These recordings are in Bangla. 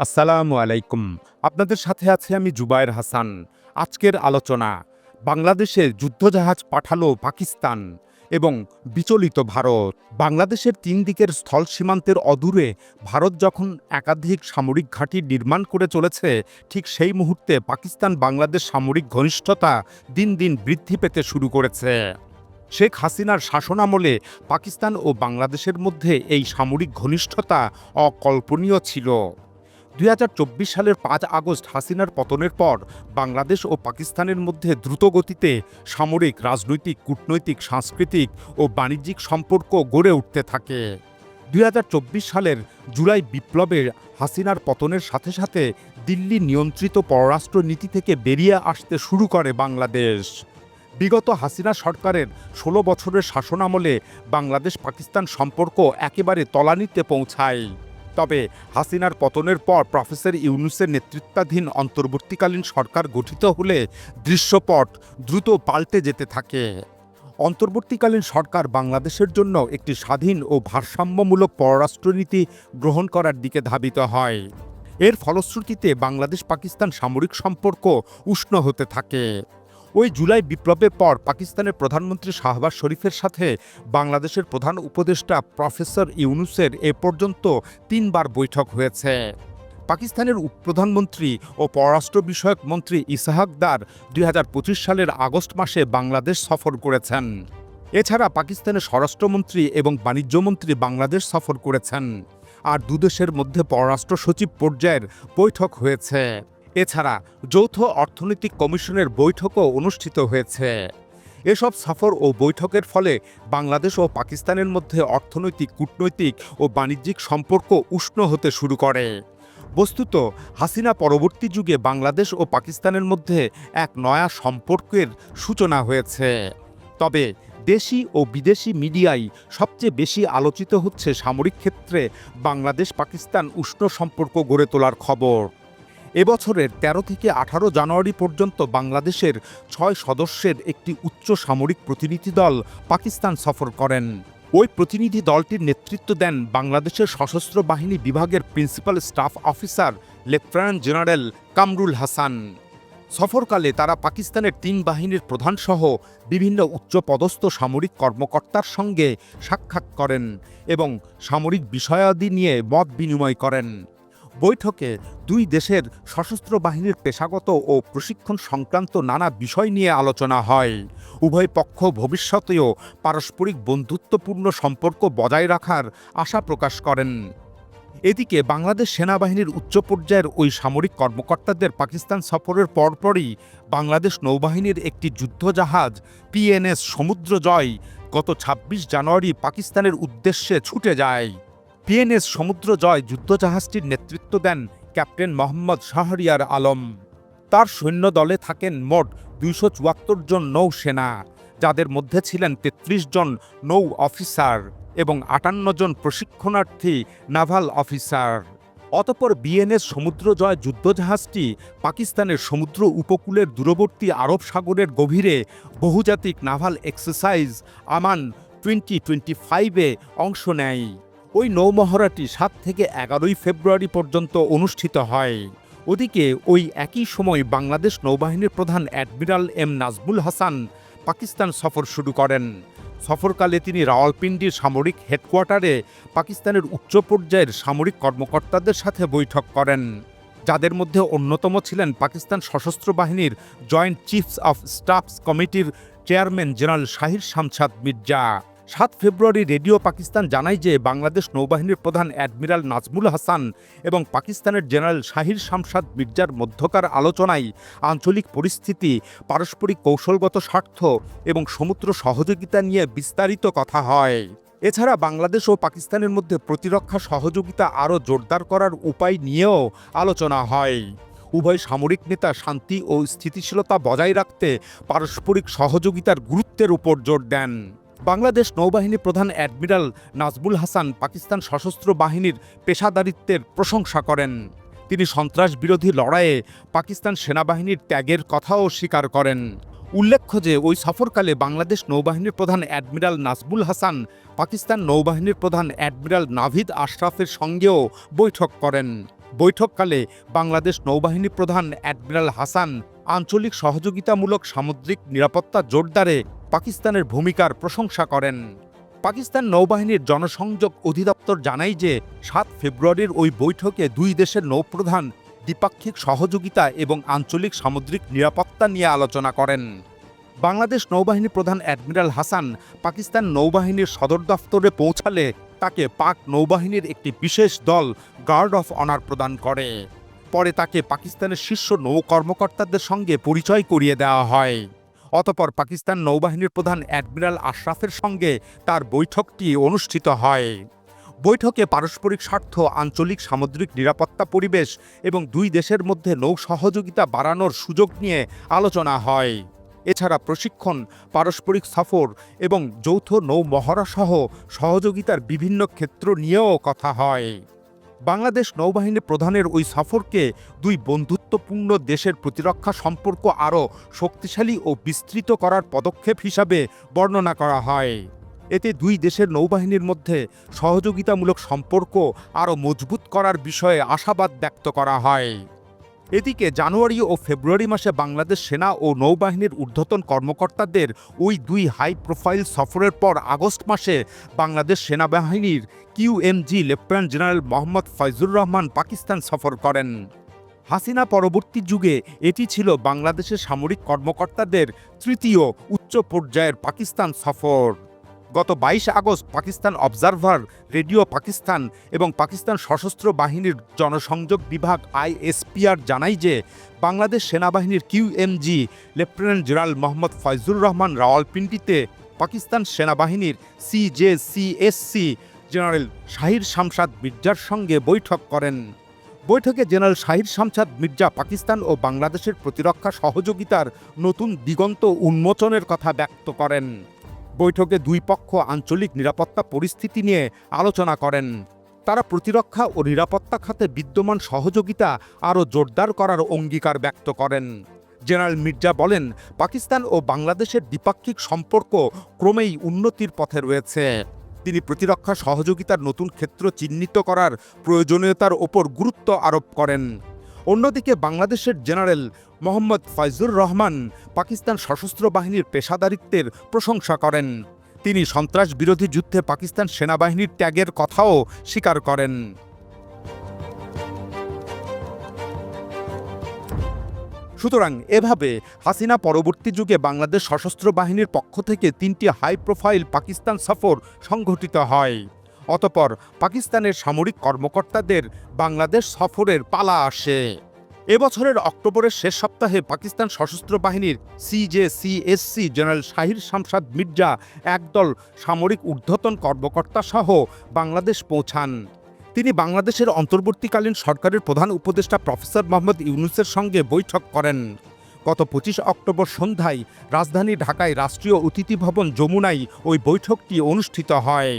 আসসালামু আলাইকুম। আপনাদের সাথে আছে আমি জুবায়ের হাসান। আজকের আলোচনা, বাংলাদেশে যুদ্ধজাহাজ পাঠালো পাকিস্তান এবং বিচলিত ভারত। বাংলাদেশের তিন দিকের স্থল সীমান্তের অদূরে ভারত যখন একাধিক সামরিক ঘাঁটি নির্মাণ করে চলেছে, ঠিক সেই মুহূর্তে পাকিস্তান বাংলাদেশ সামরিক ঘনিষ্ঠতা দিন দিন বৃদ্ধি পেতে শুরু করেছে। শেখ হাসিনার শাসনামলে পাকিস্তান ও বাংলাদেশের মধ্যে এই সামরিক ঘনিষ্ঠতা অকল্পনীয় ছিল। দুই হাজার চব্বিশ সালের পাঁচ আগস্ট হাসিনার পতনের পর বাংলাদেশ ও পাকিস্তানের মধ্যে দ্রুত গতিতে সামরিক, রাজনৈতিক, কূটনৈতিক, সাংস্কৃতিক ও বাণিজ্যিক সম্পর্ক গড়ে উঠতে থাকে। দুই হাজার চব্বিশ সালের জুলাই বিপ্লবে হাসিনার পতনের সাথে সাথে দিল্লি নিয়ন্ত্রিত পররাষ্ট্র নীতি থেকে বেরিয়ে আসতে শুরু করে বাংলাদেশ। বিগত হাসিনা সরকারের ষোলো বছরের শাসনামলে বাংলাদেশ পাকিস্তান সম্পর্ক একেবারে তলানিতে পৌঁছায়। তবে হাসিনার পতনের পর প্রফেসর ইউনুসের নেতৃত্বাধীন অন্তর্বর্তীকালীন সরকার গঠিত হলে দৃশ্যপট দ্রুত পাল্টে যেতে থাকে। অন্তর্বর্তীকালীন সরকার বাংলাদেশের জন্য একটি স্বাধীন ও ভারসাম্যমূলক পররাষ্ট্রনীতি গ্রহণ করার দিকে ধাবিত হয়। এর ফলশ্রুতিতে বাংলাদেশ পাকিস্তান সামরিক সম্পর্ক উষ্ণ হতে থাকে। ওই জুলাই বিপ্লবের পর পাকিস্তানের প্রধানমন্ত্রী শাহবাজ শরীফের সাথে বাংলাদেশের প্রধান উপদেষ্টা প্রফেসর ইউনুসের এ পর্যন্ত তিনবার বৈঠক হয়েছে। পাকিস্তানের উপপ্রধানমন্ত্রী ও পররাষ্ট্র বিষয়ক মন্ত্রী ইসাহাক দার দুই সালের আগস্ট মাসে বাংলাদেশ সফর করেছেন। এছাড়া পাকিস্তানের স্বরাষ্ট্রমন্ত্রী এবং বাণিজ্যমন্ত্রী বাংলাদেশ সফর করেছেন। আর দুদেশের মধ্যে পররাষ্ট্র সচিব পর্যায়ের বৈঠক হয়েছে। এছাড়া যৌথ অর্থনৈতিক কমিশনের বৈঠকও অনুষ্ঠিত হয়েছে। এসব সফর ও বৈঠকের ফলে বাংলাদেশ ও পাকিস্তানের মধ্যে অর্থনৈতিক, কূটনৈতিক ও বাণিজ্যিক সম্পর্ক উষ্ণ হতে শুরু করে। বস্তুত, হাসিনা পরবর্তী যুগে বাংলাদেশ ও পাকিস্তানের মধ্যে এক নয়া সম্পর্কের সূচনা হয়েছে। তবে দেশি ও বিদেশি মিডিয়ায় সবচেয়ে বেশি আলোচিত হচ্ছে সামরিক ক্ষেত্রে বাংলাদেশ পাকিস্তান উষ্ণ সম্পর্ক গড়ে তোলার খবর। এবছরের ১৩ থেকে আঠারো জানুয়ারি পর্যন্ত বাংলাদেশের ছয় সদস্যের একটি উচ্চ সামরিক প্রতিনিধি দল পাকিস্তান সফর করেন। ওই প্রতিনিধি দলটির নেতৃত্ব দেন বাংলাদেশের সশস্ত্র বাহিনী বিভাগের principal staff officer lieutenant general Kamrul Hasan. সফরকালে তারা পাকিস্তানের তিন বাহিনীর প্রধানসহ বিভিন্ন উচ্চপদস্থ সামরিক কর্মকর্তার সঙ্গে সাক্ষাৎ করেন এবং সামরিক বিষয়াদি নিয়ে মত বিনিময় করেন। বৈঠকে দুই দেশের সশস্ত্র বাহিনীর পেশাগত ও প্রশিক্ষণ সংক্রান্ত নানা বিষয় নিয়ে আলোচনা হয়। উভয় পক্ষ ভবিষ্যতেও পারস্পরিক বন্ধুত্বপূর্ণ সম্পর্ক বজায় রাখার আশা প্রকাশ করেন। এদিকে বাংলাদেশ সেনাবাহিনীর উচ্চ পর্যায়ের ওই সামরিক কর্মকর্তাদের পাকিস্তান সফরের পরপরই বাংলাদেশ নৌবাহিনীর একটি যুদ্ধজাহাজ পিএনএস সমুদ্র জয় গত ২৬ জানুয়ারি পাকিস্তানের উদ্দেশ্যে ছুটে যায়। পিএনএস সমুদ্র জয় যুদ্ধজাহাজটির নেতৃত্ব দেন ক্যাপ্টেন মোহাম্মদ শাহরিয়ার আলম। তার সৈন্য দলে থাকেন মোট দুইশো চুয়াত্তর জন নৌসেনা, যাদের মধ্যে ছিলেন ৩৩ জন নৌ অফিসার এবং আটান্ন জন প্রশিক্ষণার্থী নাভাল অফিসার। অতপর বিএনএস সমুদ্র জয় যুদ্ধজাহাজটি পাকিস্তানের সমুদ্র উপকূলের দূরবর্তী আরব সাগরের গভীরে বহুজাতিক naval exercise Aman twenty twenty ফাইভে অংশ নেয়। ওই নৌমহড়াটি সাত থেকে এগারোই ফেব্রুয়ারি পর্যন্ত অনুষ্ঠিত হয়। ওদিকে ওই একই সময় বাংলাদেশ নৌবাহিনীর প্রধান অ্যাডমিরাল এম নাজমুল হাসান পাকিস্তান সফর শুরু করেন। সফরকালে তিনি রাওয়ালপিন্ডির সামরিক হেডকোয়ার্টারে পাকিস্তানের উচ্চ পর্যায়ের সামরিক কর্মকর্তাদের সাথে বৈঠক করেন। যাদের মধ্যে অন্যতম ছিলেন পাকিস্তান সশস্ত্র বাহিনীর joint chiefs of staffs committee chairman general Shahir Shamshad Mirza. সাত ফেব্রুয়ারি রেডিও পাকিস্তান জানায় যে বাংলাদেশ নৌবাহিনীর প্রধান অ্যাডমিরাল নাজমুল হাসান এবং পাকিস্তানের জেনারেল শাহির শামসাদ মির্জার মধ্যকার আলোচনায় আঞ্চলিক পরিস্থিতি, পারস্পরিক কৌশলগত স্বার্থ এবং সমুদ্র সহযোগিতা নিয়ে বিস্তারিত কথা হয়। এছাড়া বাংলাদেশ ও পাকিস্তানের মধ্যে প্রতিরক্ষা সহযোগিতা আরও জোরদার করার উপায় নিয়েও আলোচনা হয়। উভয় সামরিক নেতা শান্তি ও স্থিতিশীলতা বজায় রাখতে পারস্পরিক সহযোগিতার গুরুত্বের উপর জোর দেন। বাংলাদেশ নৌবাহিনী প্রধান অ্যাডমিরাল নাজবুল হাসান পাকিস্তান সশস্ত্র বাহিনীর পেশাদারিত্বের প্রশংসা করেন। তিনি সন্ত্রাস বিরোধী লড়াইয়ে পাকিস্তান সেনাবাহিনীর ত্যাগের কথাও স্বীকার করেন। উল্লেখ্য যে, ওই সফরকালে বাংলাদেশ নৌবাহিনীর প্রধান অ্যাডমিরাল নাজবুল হাসান পাকিস্তান নৌবাহিনীর প্রধান অ্যাডমিরাল নাভিদ আশরাফের সঙ্গেও বৈঠক করেন। বৈঠককালে বাংলাদেশ নৌবাহিনী প্রধান অ্যাডমিরাল হাসান আঞ্চলিক সহযোগিতামূলক সামুদ্রিক নিরাপত্তা জোরদারে পাকিস্তানের ভূমিকার প্রশংসা করেন। পাকিস্তান নৌবাহিনীর জনসংযোগ অধিদপ্তর জানায় যে, সাত ফেব্রুয়ারির ওই বৈঠকে দুই দেশের নৌপ্রধান দ্বিপাক্ষিক সহযোগিতা এবং আঞ্চলিক সামুদ্রিক নিরাপত্তা নিয়ে আলোচনা করেন। বাংলাদেশ নৌবাহিনী প্রধান অ্যাডমিরাল হাসান পাকিস্তান নৌবাহিনীর সদর দফতরে পৌঁছালে তাকে পাক নৌবাহিনীর একটি বিশেষ দল গার্ড অফ অনার প্রদান করে। পরে তাকে পাকিস্তানের শীর্ষ নৌ কর্মকর্তাদের সঙ্গে পরিচয় করিয়ে দেওয়া হয়। অতপর পাকিস্তান নৌবাহিনীর প্রধান অ্যাডমিরাল আশরাফের সঙ্গে তার বৈঠকটি অনুষ্ঠিত হয়। বৈঠকে পারস্পরিক স্বার্থ, আঞ্চলিক সামুদ্রিক নিরাপত্তা পরিবেশ এবং দুই দেশের মধ্যে নৌ সহযোগিতা বাড়ানোর সুযোগ নিয়ে আলোচনা হয়। এছাড়া প্রশিক্ষণ, পারস্পরিক সফর এবং যৌথ নৌ মহড়াসহ সহযোগিতার বিভিন্ন ক্ষেত্র নিয়েও কথা হয়। বাংলাদেশ নৌবাহিনী প্রধানের ওই সফরকে দুই বন্ধুত্বপূর্ণ দেশের প্রতিরক্ষা সম্পর্ক আরও শক্তিশালী ও বিস্তৃত করার পদক্ষেপ হিসাবে বর্ণনা করা হয়। এতে দুই দেশের নৌবাহিনীর মধ্যে সহযোগিতামূলক সম্পর্ক আরও মজবুত করার বিষয়ে আশাবাদ ব্যক্ত করা হয়। এদিকে জানুয়ারি ও ফেব্রুয়ারি মাসে বাংলাদেশ সেনা ও নৌবাহিনীর ঊর্ধ্বতন কর্মকর্তাদের ওই দুই হাই প্রোফাইল সফরের পর আগস্ট মাসে বাংলাদেশ সেনাবাহিনীর QMG lieutenant general Mohammad Faizur Rahman Pakistan সফর করেন। হাসিনা পরবর্তী যুগে এটি ছিল বাংলাদেশের সামরিক কর্মকর্তাদের তৃতীয় উচ্চ পর্যায়ের পাকিস্তান সফর। গত বাইশ August Pakistan Observer, radio Pakistan এবং পাকিস্তান সশস্ত্র বাহিনীর জনসংযোগ বিভাগ আইএসপিআর জানায় যে বাংলাদেশ সেনাবাহিনীর QMG lieutenant general Mohammad Faizur Rahman রাওয়ালপিন্ডিতে Pakistan সেনাবাহিনীর সিজেসিএসসি জেনারেল শাহির শামসাদ মির্জার সঙ্গে বৈঠক করেন। বৈঠকে জেনারেল শাহির শামসাদ মির্জা পাকিস্তান ও বাংলাদেশের প্রতিরক্ষা সহযোগিতার নতুন দিগন্ত উন্মোচনের কথা ব্যক্ত করেন। বৈঠকে দুই পক্ষ আঞ্চলিক নিরাপত্তা পরিস্থিতি নিয়ে আলোচনা করেন। তারা প্রতিরক্ষা ও নিরাপত্তা খাতে বিদ্যমান সহযোগিতা আরও জোরদার করার অঙ্গীকার ব্যক্ত করেন। জেনারেল মির্জা বলেন, পাকিস্তান ও বাংলাদেশের দ্বিপাক্ষিক সম্পর্ক ক্রমেই উন্নতির পথে রয়েছে। তিনি প্রতিরক্ষা সহযোগিতার নতুন ক্ষেত্র চিহ্নিত করার প্রয়োজনীয়তার ওপর গুরুত্ব আরোপ করেন। অন্যদিকে বাংলাদেশের জেনারেল মোহাম্মদ ফয়জুর রহমান পাকিস্তান সশস্ত্র বাহিনীর পেশাদারিত্বের প্রশংসা করেন। তিনি সন্ত্রাস বিরোধী যুদ্ধে পাকিস্তান সেনাবাহিনীর ত্যাগের কথাও স্বীকার করেন। সুতরাং এভাবে হাসিনা পরবর্তী যুগে বাংলাদেশ সশস্ত্র বাহিনীর পক্ষ থেকে তিনটি হাই প্রোফাইল পাকিস্তান সফর সংঘটিত হয়। অতপর পাকিস্তানের সামরিক কর্মকর্তাদের বাংলাদেশ সফরের পালা আসে। এবছরের অক্টোবরের শেষ সপ্তাহে পাকিস্তান সশস্ত্র বাহিনীর সিজেসিএসসি জেনারেল শাহির শামসাদ মির্জা একদল সামরিক ঊর্ধ্বতন কর্মকর্তা সহ বাংলাদেশ পৌঁছান। তিনি বাংলাদেশের অন্তর্বর্তীকালীন সরকারের প্রধান উপদেষ্টা প্রফেসর মোহাম্মদ ইউনুসের সঙ্গে বৈঠক করেন। গত পঁচিশ অক্টোবর সন্ধ্যায় রাজধানী ঢাকায় রাষ্ট্রীয় অতিথি ভবন যমুনায় ওই বৈঠকটি অনুষ্ঠিত হয়।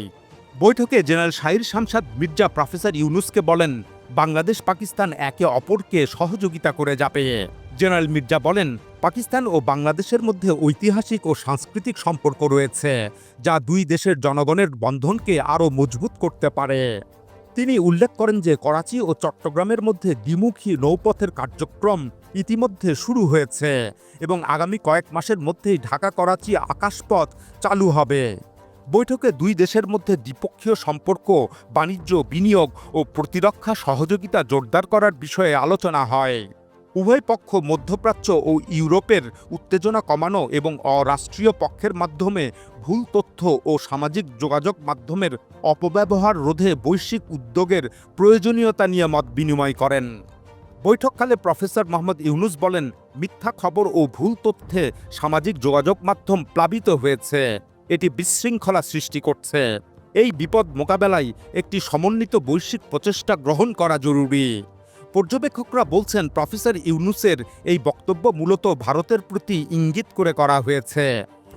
বৈঠকে জেনারেল শাহির শামসাদ মির্জা প্রফেসর ইউনুসকে বলেন, বাংলাদেশ পাকিস্তান একে অপরকে সহযোগিতা করে যাবে। জেনারেল মির্জা বলেন, পাকিস্তান ও বাংলাদেশের মধ্যে ঐতিহাসিক ও সাংস্কৃতিক সম্পর্ক রয়েছে, যা দুই দেশের জনগণের বন্ধনকে আরও মজবুত করতে পারে। তিনি উল্লেখ করেন যে করাচি ও চট্টগ্রামের মধ্যে দ্বিমুখী নৌপথের কার্যক্রম ইতিমধ্যে শুরু হয়েছে এবং আগামী কয়েক মাসের মধ্যেই ঢাকা করাচি আকাশপথ চালু হবে। বৈঠকে দুই দেশের মধ্যে দ্বিপক্ষীয় সম্পর্ক, বাণিজ্য, বিনিয়োগ ও প্রতিরক্ষা সহযোগিতা জোরদার করার বিষয়ে আলোচনা হয়। উভয় পক্ষ মধ্যপ্রাচ্য ও ইউরোপের উত্তেজনা কমানো এবং অরাষ্ট্রীয় পক্ষের মাধ্যমে ভুল তথ্য ও সামাজিক যোগাযোগ মাধ্যমের অপব্যবহার রোধে বৈশ্বিক উদ্যোগের প্রয়োজনীয়তা নিয়ে মত বিনিময় করেন। বৈঠককালে প্রফেসর মোহাম্মদ ইউনুস বলেন, মিথ্যা খবর ও ভুল তথ্যে সামাজিক যোগাযোগ মাধ্যম প্লাবিত হয়েছে। এটি বিশৃঙ্খলা সৃষ্টি করছে। এই বিপদ মোকাবেলায় একটি সমন্বিত বৈশ্বিক প্রচেষ্টা গ্রহণ করা জরুরি। পর্যবেক্ষকরা বলছেন, প্রফেসর ইউনুসের এই বক্তব্য মূলত ভারতের প্রতি ইঙ্গিত করে করা হয়েছে।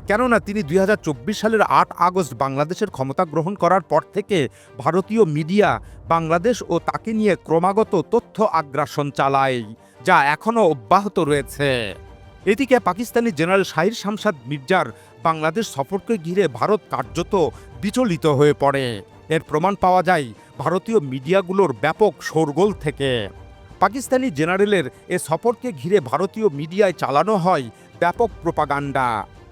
কেননা, তিনি দুই হাজার চব্বিশ সালের আট আগস্ট বাংলাদেশের ক্ষমতা গ্রহণ করার পর থেকে ভারতীয় মিডিয়া বাংলাদেশ ও তাকে নিয়ে ক্রমাগত তথ্য আগ্রাসন চালায়, যা এখনও অব্যাহত রয়েছে। এদিকে পাকিস্তানি জেনারেল শাহির শামসাদ মির্জার বাংলাদেশ সফরকে ঘিরে ভারত কার্যত বিচলিত হয়ে পড়ে। এর প্রমাণ পাওয়া যায় ভারতীয় মিডিয়াগুলোর ব্যাপক শোরগোল থেকে। পাকিস্তানি জেনারেলের এ সফরকে ঘিরে ভারতীয় মিডিয়ায় চালানো হয় ব্যাপক প্রোপাগান্ডা।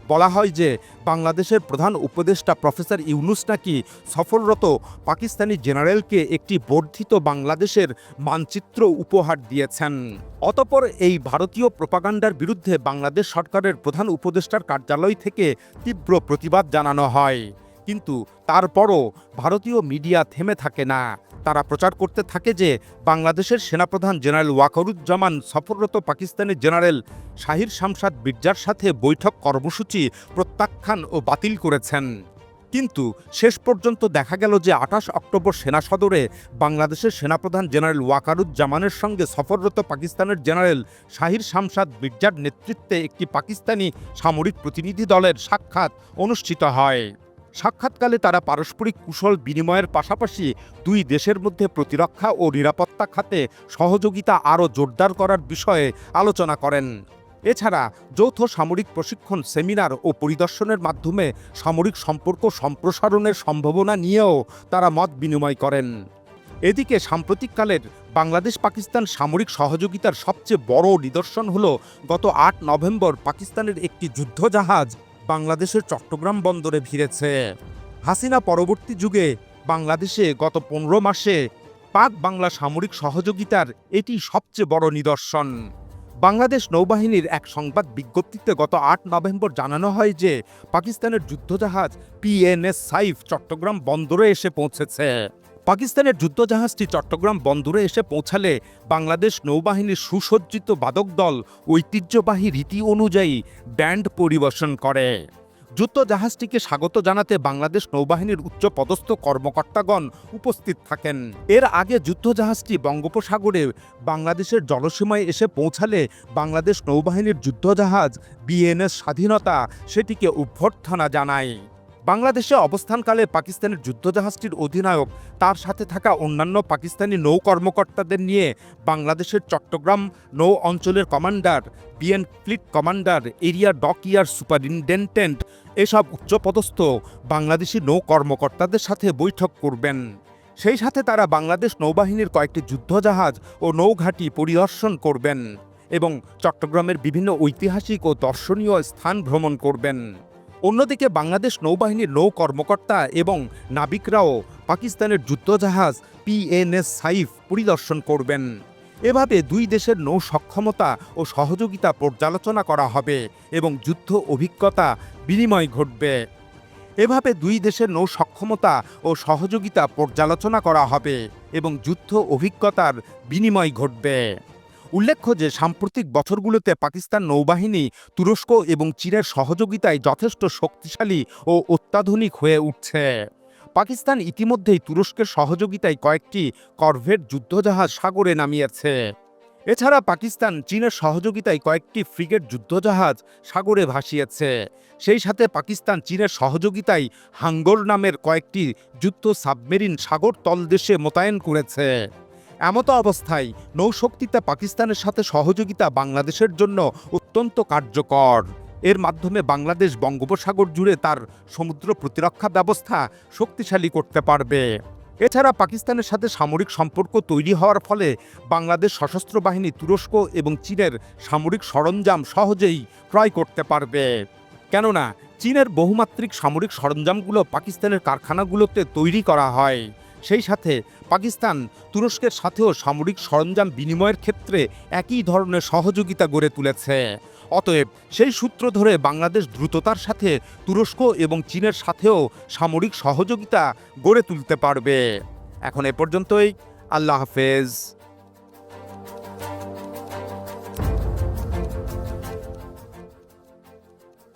বলা হয় যে বাংলাদেশের প্রধান উপদেষ্টা প্রফেসর ইউনুস নাকি সফররত পাকিস্তানি জেনারেলকে একটি বর্ধিত বাংলাদেশের মানচিত্র উপহার দিয়েছেন। অতপর এই ভারতীয় প্রোপাগান্ডার বিরুদ্ধে বাংলাদেশ সরকারের প্রধান উপদেষ্টার কার্যালয় থেকে তীব্র প্রতিবাদ জানানো হয়। কিন্তু তারপরও ভারতীয় মিডিয়া থেমে থাকে না। তারা প্রচার করতে থাকে যে বাংলাদেশের সেনাপ্রধান জেনারেল ওয়াকরুজ্জামান সফররত পাকিস্তানের জেনারেল শাহির শামসাদ বিরজার সাথে বৈঠক কর্মসূচি প্রত্যাখ্যান ও বাতিল করেছেন। কিন্তু শেষ পর্যন্ত দেখা গেল যে আঠাশ অক্টোবর সেনা সদরে বাংলাদেশের সেনাপ্রধান জেনারেল ওয়াকারুজ্জামানের সঙ্গে সফররত পাকিস্তানের জেনারেল শাহির শামসাদ মির্জার নেতৃত্বে একটি পাকিস্তানি সামরিক প্রতিনিধি দলের সাক্ষাৎ অনুষ্ঠিত হয়। সাক্ষাৎকালে তারা পারস্পরিক কুশল বিনিময়ের পাশাপাশি দুই দেশের মধ্যে প্রতিরক্ষা ও নিরাপত্তা খাতে সহযোগিতা আরও জোরদার করার বিষয়ে আলোচনা করেন। এছাড়া যৌথ সামরিক প্রশিক্ষণ সেমিনার ও পরিদর্শনের মাধ্যমে সামরিক সম্পর্ক সম্প্রসারণের সম্ভাবনা নিয়েও তারা মত বিনিময় করেন। এদিকে সাম্প্রতিককালের বাংলাদেশ পাকিস্তান সামরিক সহযোগিতার সবচেয়ে বড় নিদর্শন হল গত আট নভেম্বর পাকিস্তানের একটি যুদ্ধজাহাজ বাংলাদেশের চট্টগ্রাম বন্দরে ভিড়েছে। হাসিনা পরবর্তী যুগে বাংলাদেশে গত পনেরো মাসে পাক বাংলা সামরিক সহযোগিতার এটি সবচেয়ে বড় নিদর্শন। বাংলাদেশ নৌবাহিনীর এক সংবাদ বিজ্ঞপ্তিতে গত আট নভেম্বর জানানো হয় যে, পাকিস্তানের যুদ্ধজাহাজ পিএনএস সাইফ চট্টগ্রাম বন্দরে এসে পৌঁছেছে। পাকিস্তানের যুদ্ধজাহাজটি চট্টগ্রাম বন্দরে এসে পৌঁছালে বাংলাদেশ নৌবাহিনীর সুসজ্জিত বাদক দল ঐতিহ্যবাহী রীতি অনুযায়ী ব্যান্ড পরিবেশন করে। যুদ্ধজাহাজটিকে স্বাগত জানাতে বাংলাদেশ নৌবাহিনীর উচ্চ পদস্থ কর্মকর্তাগণ উপস্থিত থাকেন। এর আগে যুদ্ধজাহাজটি বঙ্গোপসাগরে বাংলাদেশের জলসীমায় এসে পৌঁছালে বাংলাদেশ নৌবাহিনীর যুদ্ধজাহাজ বিএনএস স্বাধীনতা সেটিকে অভ্যর্থনা জানায়। বাংলাদেশে অবস্থানকালে পাকিস্তানের যুদ্ধজাহাজটির অধিনায়ক, তার সাথে থাকা অন্যান্য পাকিস্তানি নৌ কর্মকর্তাদের নিয়ে বাংলাদেশের চট্টগ্রাম নৌ অঞ্চলের commander, BN fleet commander, area dockyard superintendent, এসব উচ্চপদস্থ বাংলাদেশি নৌ কর্মকর্তাদের সাথে বৈঠক করবেন। সেই সাথে তারা বাংলাদেশ নৌবাহিনীর কয়েকটি যুদ্ধজাহাজ ও নৌঘাঁটি পরিদর্শন করবেন এবং চট্টগ্রামের বিভিন্ন ঐতিহাসিক ও দর্শনীয় স্থান ভ্রমণ করবেন। অন্যদিকে বাংলাদেশ নৌবাহিনীর নৌ কর্মকর্তা এবং নাবিকরাও পাকিস্তানের যুদ্ধজাহাজ পিএনএস সাইফ পরিদর্শন করবেন। এভাবে দুই দেশের নৌ সক্ষমতা ও সহযোগিতা পর্যালোচনা করা হবে এবং যুদ্ধ অভিজ্ঞতা বিনিময় ঘটবে। এভাবে দুই দেশের নৌ সক্ষমতা ও সহযোগিতা পর্যালোচনা করা হবে এবং যুদ্ধ অভিজ্ঞতার বিনিময় ঘটবে। উল্লেখ্য যে সাম্প্রতিক বছরগুলোতে পাকিস্তান নৌবাহিনী তুরস্ক এবং চীনের সহযোগিতায় যথেষ্ট শক্তিশালী ও অত্যাধুনিক হয়ে উঠছে। পাকিস্তান ইতিমধ্যেই তুরস্কের সহযোগিতায় কয়েকটি করভেট যুদ্ধজাহাজ সাগরে নামিয়েছে। এছাড়া পাকিস্তান চীনের সহযোগিতায় কয়েকটি ফ্রিগেট যুদ্ধজাহাজ সাগরে ভাসিয়েছে। সেই সাথে পাকিস্তান চীনের সহযোগিতায় হাঙ্গর নামের কয়েকটি যুদ্ধ সাবমেরিন সাগর তলদেশে মোতায়েন করেছে। এমতো অবস্থায় নৌশক্তিতে পাকিস্তানের সাথে সহযোগিতা বাংলাদেশের জন্য অত্যন্ত কার্যকর। এর মাধ্যমে বাংলাদেশ বঙ্গোপসাগর জুড়ে তার সমুদ্র প্রতিরক্ষা ব্যবস্থা শক্তিশালী করতে পারবে। এছাড়া পাকিস্তানের সাথে সামরিক সম্পর্ক তৈরি হওয়ার ফলে বাংলাদেশ সশস্ত্র বাহিনী, তুরস্ক এবং চীনের সামরিক সরঞ্জাম সহজেই ক্রয় করতে পারবে। কেননা, চীনের বহুমাত্রিক সামরিক সরঞ্জামগুলো পাকিস্তানের কারখানাগুলোতে তৈরি করা হয়। সেই সাথে পাকিস্তান তুরস্কের সাথেও সামরিক সরঞ্জাম বিনিময়ের ক্ষেত্রে একই ধরনের সহযোগিতা গড়ে তুলেছে। অতএব সেই সূত্র ধরে বাংলাদেশ দ্রুততার সাথে তুরস্ক এবং চীনের সাথেও সামরিক সহযোগিতা গড়ে তুলতে পারবে। এখন এ পর্যন্তই। আল্লাহ হাফেজ।